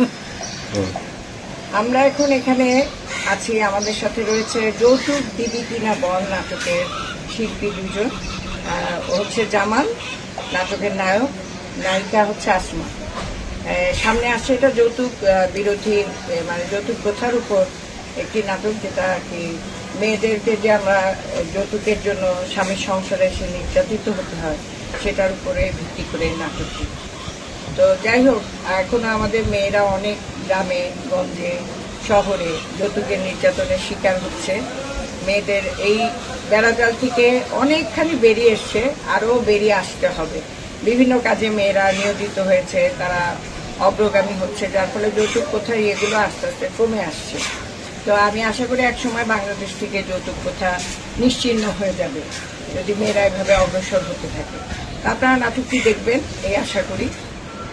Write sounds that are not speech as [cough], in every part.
[laughs] আমরা এখন এখানে আছি, আমাদের সাথে রয়েছে যৌতুক দিদি কিনা বল নাটকের শিল্পী দুজন। হচ্ছে জামাল, নাটকের নায়ক। নায়িকা হচ্ছে আসমা। সামনে আসছে এটা যৌতুক বিরোধী মানে যৌতুক প্রথার উপর একটি নাটক যেটা আর কি মেয়েদেরকে যে আমরা যৌতুকের জন্য স্বামীর সংসারে এসে নির্যাতিত হতে হয়, সেটার উপরে ভিত্তি করে নাটকটি। তো যাই হোক, এখনও আমাদের মেয়েরা অনেক গ্রামে, গঞ্জে, শহরে যৌতুকের নির্যাতনের শিকার হচ্ছে। মেয়েদের এই বেড়াজাল থেকে অনেকখানি বেরিয়ে এসছে আরও বেরিয়ে আসতে হবে। বিভিন্ন কাজে মেয়েরা নিয়োজিত হয়েছে, তারা অগ্রগামী হচ্ছে, যার ফলে যৌতুক কোথায় এগুলো আস্তে আস্তে কমে আসছে। তো আমি আশা করি এক সময় বাংলাদেশ থেকে যৌতুক প্রথা নিশ্চিহ্ন হয়ে যাবে, যদি মেয়েরা এভাবে অগ্রসর হতে থাকে। আপনারা নাটকটি দেখবেন, এই আশা করি।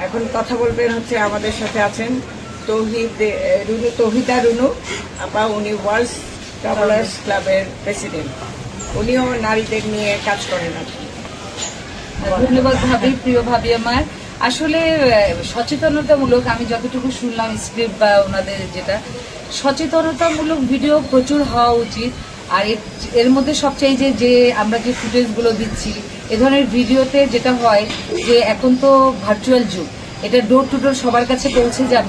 এখন কথা বলবেন হচ্ছে আমাদের সাথে আছেন রুনু রুনু উনি ওয়ার্ল্ড ট্রাভেলার্স ক্লাবের প্রেসিডেন্ট। উনিও নারীদের নিয়ে কাজ করেন আর ধন্যবাদ ভাবি, প্রিয় ভাবি আমার। আসলে সচেতনতামূলক, আমি যতটুকু শুনলাম স্ক্রিপ্ট বা ওনাদের যেটা, সচেতনতামূলক ভিডিও প্রচুর হওয়া উচিত। আর এর- মধ্যে সবচেয়ে যে যে আমরা যে ফুটেজগুলো দিচ্ছি, এ ধরনের ভিডিওতে যেটা হয় যে এখন তো ভার্চুয়াল যুগ, এটা ডোর টু ডোর সবার কাছে পৌঁছে যাবে।